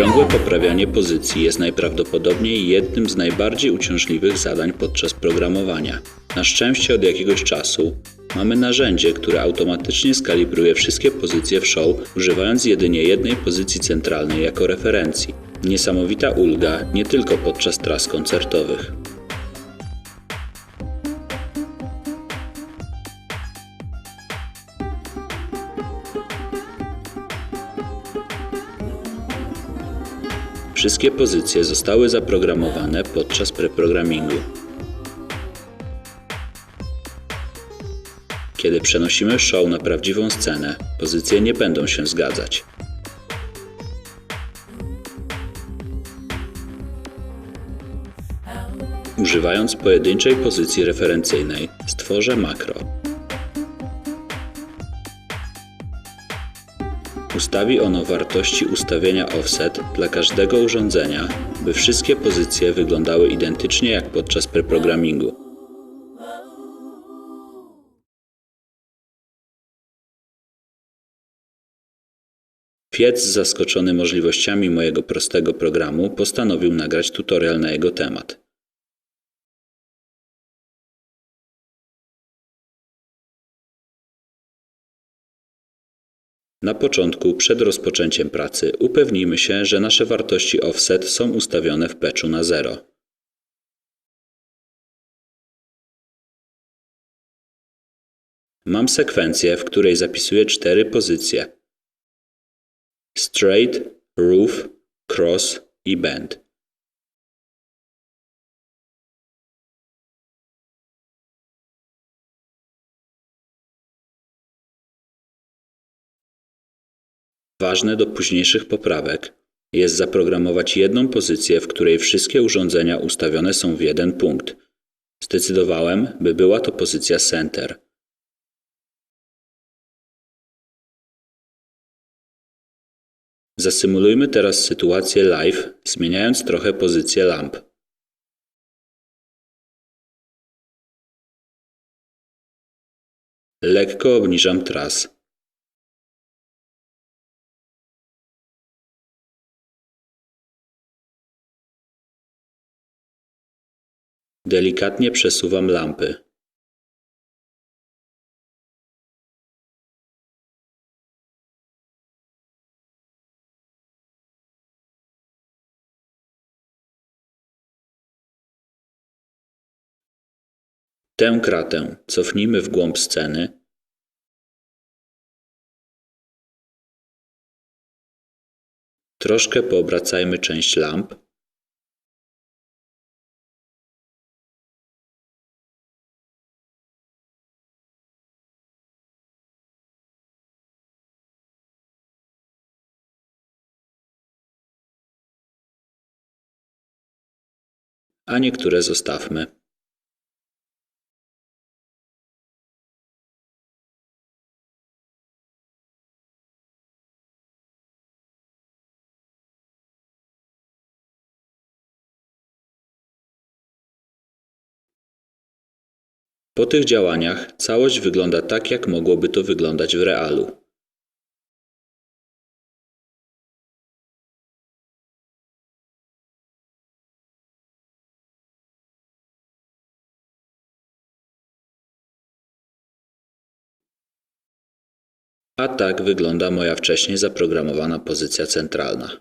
Ciągłe poprawianie pozycji jest najprawdopodobniej jednym z najbardziej uciążliwych zadań podczas programowania. Na szczęście od jakiegoś czasu mamy narzędzie, które automatycznie skalibruje wszystkie pozycje w show, używając jedynie jednej pozycji centralnej jako referencji. Niesamowita ulga nie tylko podczas tras koncertowych. Wszystkie pozycje zostały zaprogramowane podczas preprogramingu. Kiedy przenosimy show na prawdziwą scenę, pozycje nie będą się zgadzać. Używając pojedynczej pozycji referencyjnej, stworzę makro. Ustawi ono wartości ustawienia offset dla każdego urządzenia, by wszystkie pozycje wyglądały identycznie jak podczas preprogramingu. Piec, zaskoczony możliwościami mojego prostego programu, postanowił nagrać tutorial na jego temat. Na początku, przed rozpoczęciem pracy, upewnijmy się, że nasze wartości offset są ustawione w patchu na 0. Mam sekwencję, w której zapisuję cztery pozycje: straight, roof, cross i bend. Ważne do późniejszych poprawek jest zaprogramować jedną pozycję, w której wszystkie urządzenia ustawione są w jeden punkt. Zdecydowałem, by była to pozycja center. Zasymulujmy teraz sytuację live, zmieniając trochę pozycję lamp. Lekko obniżam tras. Delikatnie przesuwam lampy. Tę kratę cofnijmy w głąb sceny. Troszkę poobracajmy część lamp. A niektóre zostawmy. Po tych działaniach całość wygląda tak, jak mogłoby to wyglądać w realu. A tak wygląda moja wcześniej zaprogramowana pozycja centralna.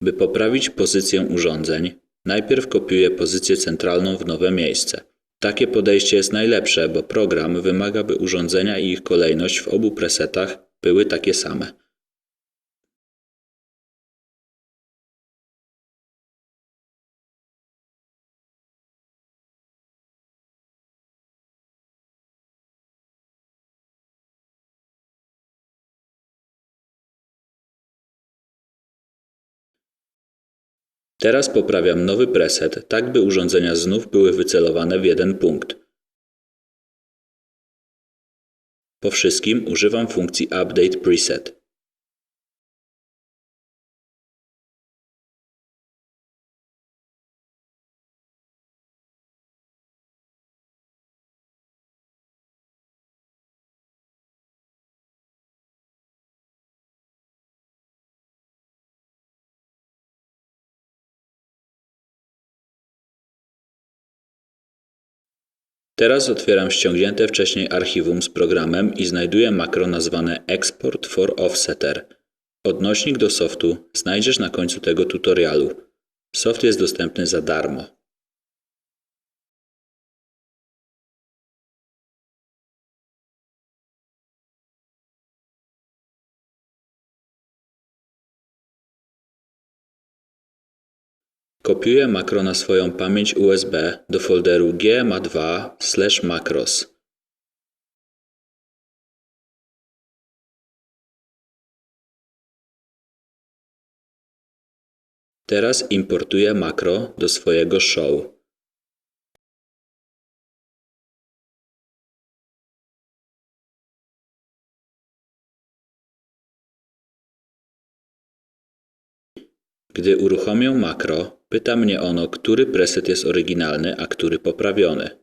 By poprawić pozycję urządzeń, najpierw kopiuję pozycję centralną w nowe miejsce. Takie podejście jest najlepsze, bo program wymaga, by urządzenia i ich kolejność w obu presetach były takie same. Teraz poprawiam nowy preset, tak by urządzenia znów były wycelowane w jeden punkt. Po wszystkim używam funkcji Update Preset. Teraz otwieram ściągnięte wcześniej archiwum z programem i znajduję makro nazwane Export for Offsetter. Odnośnik do softu znajdziesz na końcu tego tutorialu. Soft jest dostępny za darmo. Kopiuję makro na swoją pamięć USB do folderu gma2/macros. Teraz importuję makro do swojego show. Gdy uruchomię makro, pyta mnie ono, który preset jest oryginalny, a który poprawiony.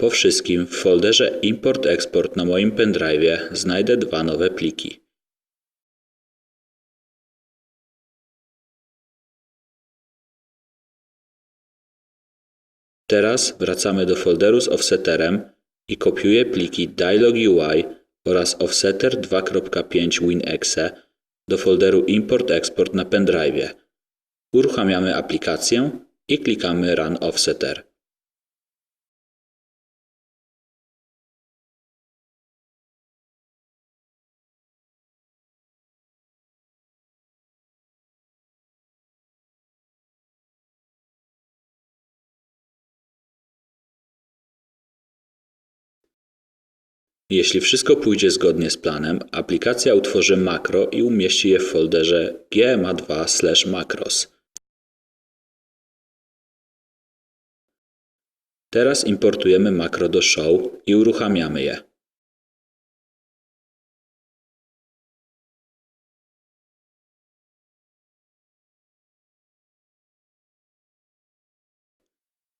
Po wszystkim w folderze Import-Export na moim pendrive'ie znajdę dwa nowe pliki. Teraz wracamy do folderu z offsetterem i kopiuję pliki Dialog UI oraz offsetter 2.5 WinExe do folderu Import-Export na pendrive'ie. Uruchamiamy aplikację i klikamy Run Offsetter. Jeśli wszystko pójdzie zgodnie z planem, aplikacja utworzy makro i umieści je w folderze gma2/macros. Teraz importujemy makro do show i uruchamiamy je.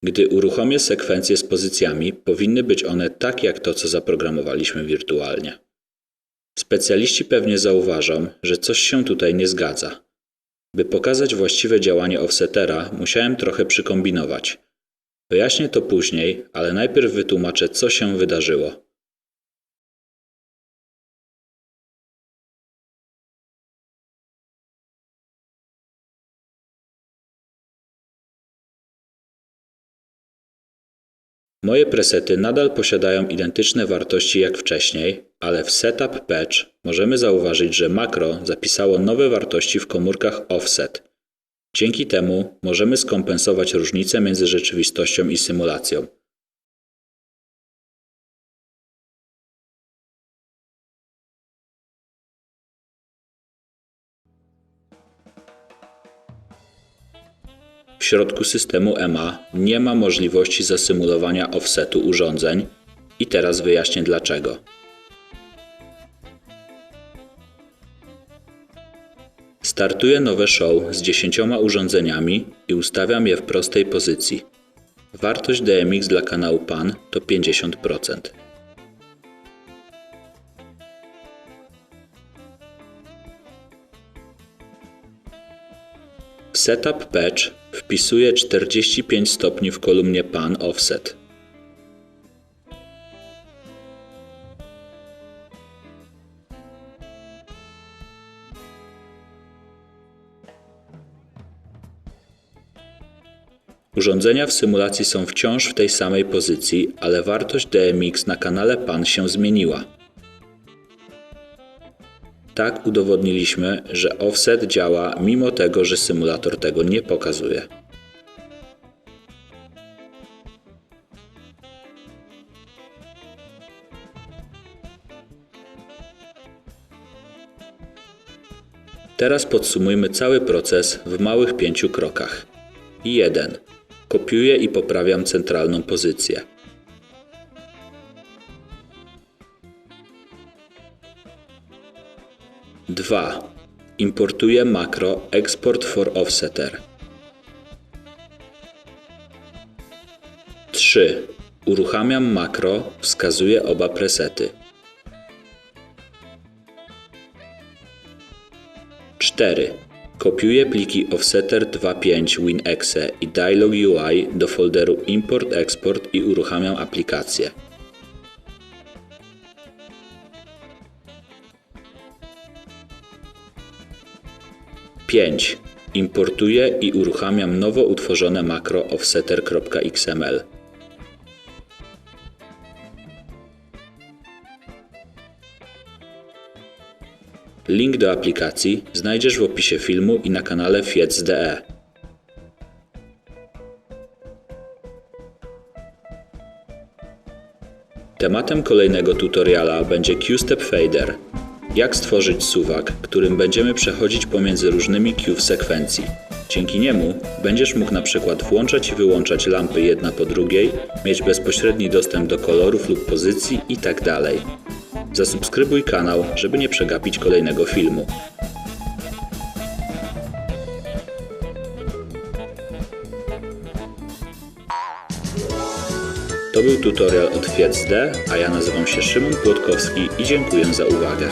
Gdy uruchomię sekwencję z pozycjami, powinny być one tak jak to, co zaprogramowaliśmy wirtualnie. Specjaliści pewnie zauważą, że coś się tutaj nie zgadza. By pokazać właściwe działanie offsetera, musiałem trochę przykombinować. Wyjaśnię to później, ale najpierw wytłumaczę, co się wydarzyło. Moje presety nadal posiadają identyczne wartości jak wcześniej, ale w Setup Patch możemy zauważyć, że makro zapisało nowe wartości w komórkach offset. Dzięki temu możemy skompensować różnice między rzeczywistością i symulacją. Środku systemu EMA nie ma możliwości zasymulowania offsetu urządzeń i teraz wyjaśnię dlaczego. Startuję nowe show z 10 urządzeniami i ustawiam je w prostej pozycji. Wartość DMX dla kanału PAN to 50%. Setup Patch wpisuję 45 stopni w kolumnie Pan Offset. Urządzenia w symulacji są wciąż w tej samej pozycji, ale wartość DMX na kanale PAN się zmieniła. Tak udowodniliśmy, że offset działa mimo tego, że symulator tego nie pokazuje. Teraz podsumujmy cały proces w małych pięciu krokach. 1. Kopiuję i poprawiam centralną pozycję. 2. Importuje makro Export for Offsetter. 3. Uruchamiam makro, wskazuję oba presety. 4. Kopiuję pliki Offsetter 2.5 WinExe i Dialog UI do folderu Import-Export i uruchamiam aplikację. 5. Importuję i uruchamiam nowo utworzone makro offsetter.xml. Link do aplikacji znajdziesz w opisie filmu i na kanale Fiec.de. Tematem kolejnego tutoriala będzie Q-Step Fader. Jak stworzyć suwak, którym będziemy przechodzić pomiędzy różnymi Q w sekwencji. Dzięki niemu będziesz mógł na przykład włączać i wyłączać lampy jedna po drugiej, mieć bezpośredni dostęp do kolorów lub pozycji itd. Zasubskrybuj kanał, żeby nie przegapić kolejnego filmu. To był tutorial od Fiec.d, a ja nazywam się Szymon Płotkowski i dziękuję za uwagę.